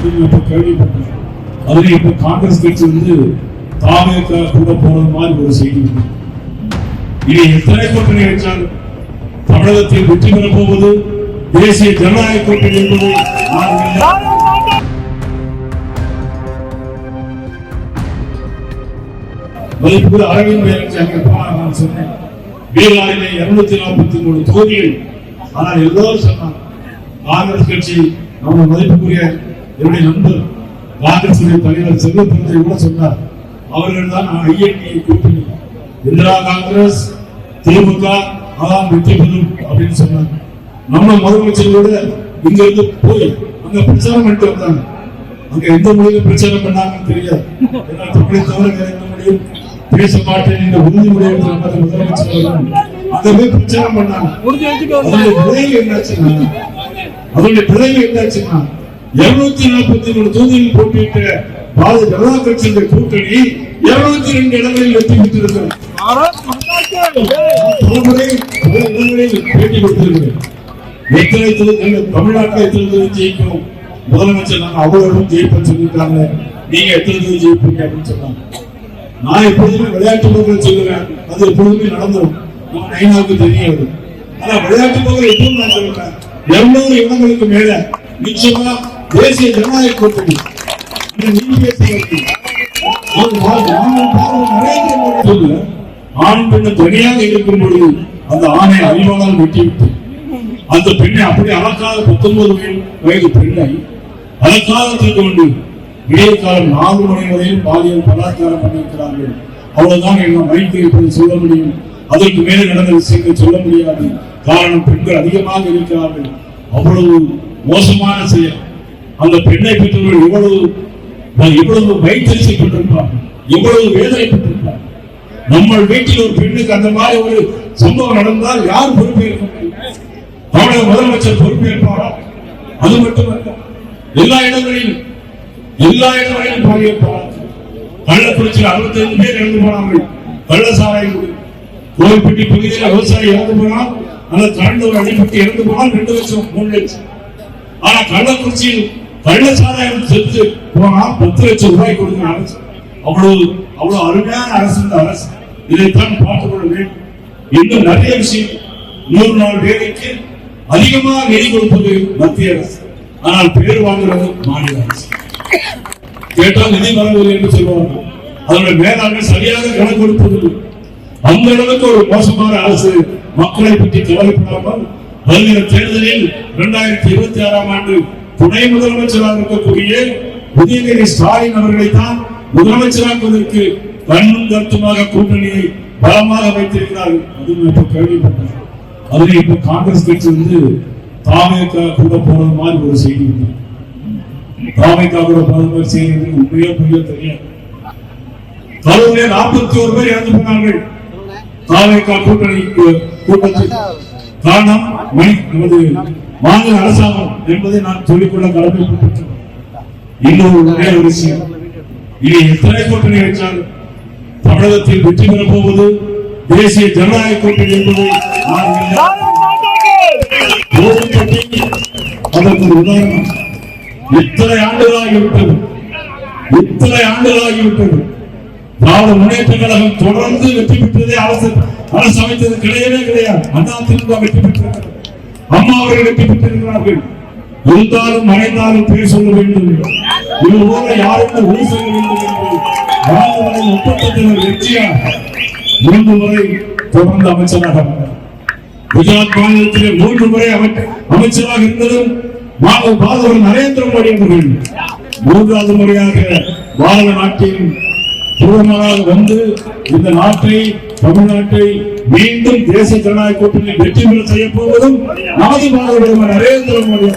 அப்படின்னு கேள்விப்பட்டேன் அதுல காங்கிரஸ் கட்சி வந்து தாவேக்கா கூட போறது மாதிரி ஒரு செய்தி இனி எத்தனை கூட்டணி வச்சால் தமிழகத்தில் வெற்றி பெறப் போவது தேசிய ஜனநாயக கூட்டணி என்பது நான் அரவிந்த் சொன்னேன். பீகாரிலே இருநூத்தி நாற்பத்தி மூணு தொகுதிகள். ஆனால் எல்லோரும் சொன்னாங்க காங்கிரஸ் கட்சி நம்ம மதிப்புக்குரிய என்னுடைய நண்பர் காங்கிரஸ் தலைவர் செல்வப்பிரதை கூட சொன்னார் அவர்கள் தான் ஐஎன்டி கூட்டணி. இந்திரா காங்கிரஸ் திமுக அதான் வெற்றி பெறும் அப்படின்னு சொன்னாங்க நம்ம முதலமைச்சர் கூட இங்க இருந்து போய் அங்க பிரச்சாரம் பண்ணிட்டு வந்தாங்க. அங்க எந்த மொழியில பிரச்சாரம் பண்ணாங்கன்னு தெரியாது. தமிழை தவிர எந்த மொழியும் பேச மாட்டேன் என்ற உறுதிமொழி முதலமைச்சர் அங்க போய் பிரச்சாரம் பண்ணாங்க. அதனுடைய விளைவு என்னாச்சுன்னா அதனுடைய விளைவு என்னாச்சுன்னா இருநூத்தி நாற்பத்தி மூணு தொகுதியில் போட்டியிட்ட பாரதிய ஜனதா கட்சியின் கூட்டணி இருநூத்தி ரெண்டு இடங்களில் வெற்றி பெற்றிருக்கிறது. பேட்டி கொடுத்திருக்கிறேன் எத்தனை தொகுதிகள் தமிழ்நாட்டில் எத்தனை தொகுதி ஜெயிக்கும் முதலமைச்சர் நாங்க அவ்வளவு ஜெயிப்பேன் சொல்லியிருக்காங்க. நீங்க எத்தனை தொகுதி ஜெயிப்பீங்க அப்படின்னு சொன்னாங்க. நான் எப்பொழுதுமே விளையாட்டு போக்கில் சொல்லுவேன். அது எப்பொழுதுமே நடந்துடும் நம்ம நைனாவுக்கு தெரியும் அது ஆனா விளையாட்டு போக்கில் எப்பவும் நான் சொல்லுவேன் இருநூறு இடங்களுக்கு மேல. நிச்சயமா தேசிய ஜனநாயக கூட்டணி ஆண் பெண்ணு தனியாக இருக்கும் பொழுது அந்த ஆணை அறிவாளால் வெட்டிவிட்டு அந்த பெண்ணை அப்படி அழகாக பத்தொன்பது வயது பெண்ணை அலங்காரத்தில் கொண்டு விடிய காலம் நாலு மணி வரையில் பாலியல் பலாத்காரம் பண்ணியிருக்கிறார்கள் அவ்வளவுதான் என்ன மைக்கு இப்போது சொல்ல முடியும் அதற்கு மேலே நடந்த விஷயங்கள் சொல்ல முடியாது காரணம் பெண்கள் அதிகமாக இருக்கிறார்கள் அவ்வளவு மோசமான செயல் அந்த பெண்ணை பெற்றவர்கள் எவ்வளவு பெற்றிருப்பார்கள் இவ்வளவு வேதனை பெற்றிருப்பார்கள் நம்ம வீட்டில் ஒரு பெண்ணுக்கு அந்த மாதிரி ஒரு சம்பவம் நடந்தால் யார் பொறுப்பேற்க முடியும் தமிழக முதலமைச்சர் பொறுப்பேற்பாரா அது மட்டுமல்ல எல்லா இடங்களிலும் எல்லா இடங்களிலும் பாலியல் பலாத்காரம். கள்ளக்குறிச்சியில் அறுபத்தைந்து பேர் இறந்து போனார்கள் கள்ளசாராயம் குடி. கோவில்பட்டி பகுதியில் விவசாயி இறந்து போனால் அந்த கரண்ட் ஒரு அடிப்பட்டு இறந்து போனால் ரெண்டு லட்சம் மூணு லட்சம் ஆனா கள்ளக்குறிச்சியில் கள்ளசாராயம் செஞ்சு போனா பத்து லட்சம் ரூபாய் கொடுக்க அரசு. அவ்வளவு அவ்வளவு அருமையான அரசு இந்த அரசு. இதைத்தான் பார்த்துக் கொள்ள வேண்டும். இன்னும் நிறைய விஷயம் நூறு நாள் வேலைக்கு அதிகமாக நிதி கொடுப்பது மத்திய அரசு. ஆனால் பேர் வாங்குறது மாநில அரசு. கேட்டால் நிதி வரவில்லை என்று சொல்லுவார்கள் அதனுடைய மேலாண்மை சரியாக கணக்கு கொடுப்பதில்லை அந்த அளவுக்கு ஒரு மோசமான அரசு மக்களை பற்றி கவலைப்படாமல் வருகிற தேர்தலில் இரண்டாயிரத்தி இருபத்தி ஆறாம் ஆண்டு துணை முதலமைச்சராக இருக்கக்கூடிய உதயநிதி ஸ்டாலின் அவர்களை தான் முதலமைச்சராக்குவதற்கு கண்ணும் கருத்துமாக கூட்டணியை பலமாக வைத்திருக்கிறார்கள் அதுவும் இப்ப கேள்விப்பட்டேன். அதுல இப்ப காங்கிரஸ் கட்சி வந்து தாமேக்கா கூட போறது மாதிரி ஒரு செய்தி வந்து தாமேக்கா கூட போறது மாதிரி செய்தி வந்து உண்மையோ பொய்யோ தெரியாது. கரூரிலே நாற்பத்தி ஒரு பேர் இறந்து போனார்கள். தாமேக்கா கூட்டணி கூட்டத்தில். காரணம் மணி நமது மாநில அரசாங்கம் என்பதை நான் சொல்லிக்கொள்ள கடமைப்பட்டிருக்கிறேன். இன்னொரு ஒரே ஒரு விஷயம். இனி எத்தனை கூட்டணி வச்சாலும் தமிழகத்தில் வெற்றி பெறப் போவது தேசிய ஜனநாயக கூட்டணி என்பதை அதற்கு ஒரு உதாரணம் இத்தனை ஆண்டுகளாகிவிட்டது? இத்தனை ஆண்டுகளாகிவிட்டது? திராவிட முன்னேற்ற கழகம் தொடர்ந்து வெற்றி பெற்றதே அரசு அரசு அமைத்தது கிடையவே கிடையாது. அண்ணா திமுக வெற்றி பெற்றிருக்கிறது அம்மா அவர்கள் வெற்றி பெற்றிருக்கிறார்கள். இருந்தாலும் மறைந்தாலும் பேர் சொல்ல வேண்டும். இது போல யாருக்கு உறுதி சொல்ல வேண்டும் என்று வாழ்ந்து வரை வெற்றியா? மூன்று முறை தொடர்ந்து அமைச்சராக. குஜராத் மாநிலத்திலே மூன்று முறை அமைச்சராக இருந்ததும் பாதவர் நரேந்திர மோடி அவர்கள். மூன்றாவது முறையாக பாரத நாட்டின் பிரதமராக வந்து இந்த நாட்டை தமிழ்நாட்டை மீண்டும் தேசிய ஜனநாயக கூட்டணி வெற்றி பெற செய்ய போவதும் நமது பாரத பிரதமர் நரேந்திர மோடி